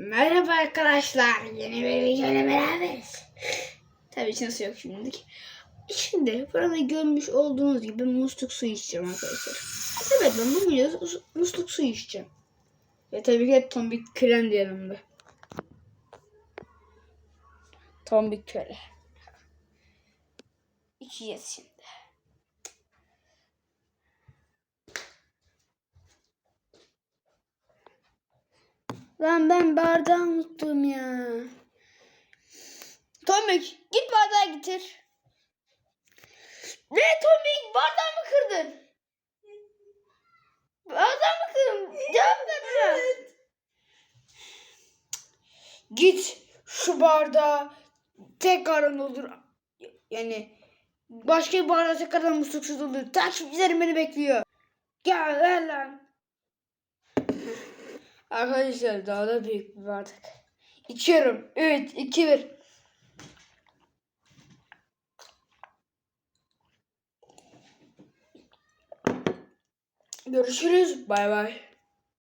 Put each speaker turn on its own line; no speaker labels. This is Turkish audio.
Merhaba arkadaşlar. Yeni bir videoyla beraberiz. Tabii nasıl yok şimdilik. Şimdi burada görmüş olduğunuz gibi musluk suyu içeceğim arkadaşlar. Evet ben bu videoda mus- musluk suyu içeceğim. Ve tabii ki de tombik krem yanımda. Tombik köle. İçeceğiz şimdi. Lan ben bardağı unuttum ya. Tomik git bardağı getir. Ne Tomik bardağı mı kırdın? Bardağı mı kırdın? Cevap ver bana. Git şu bardağı tekrar olur. Yani başka bir bardağı tekrardan musluksuz olur. Takipçilerim beni bekliyor. Gel ver lan. Arkadaşlar daha da büyük bir bardak. İçiyorum. 3, 2, 1. Görüşürüz. Bay bay.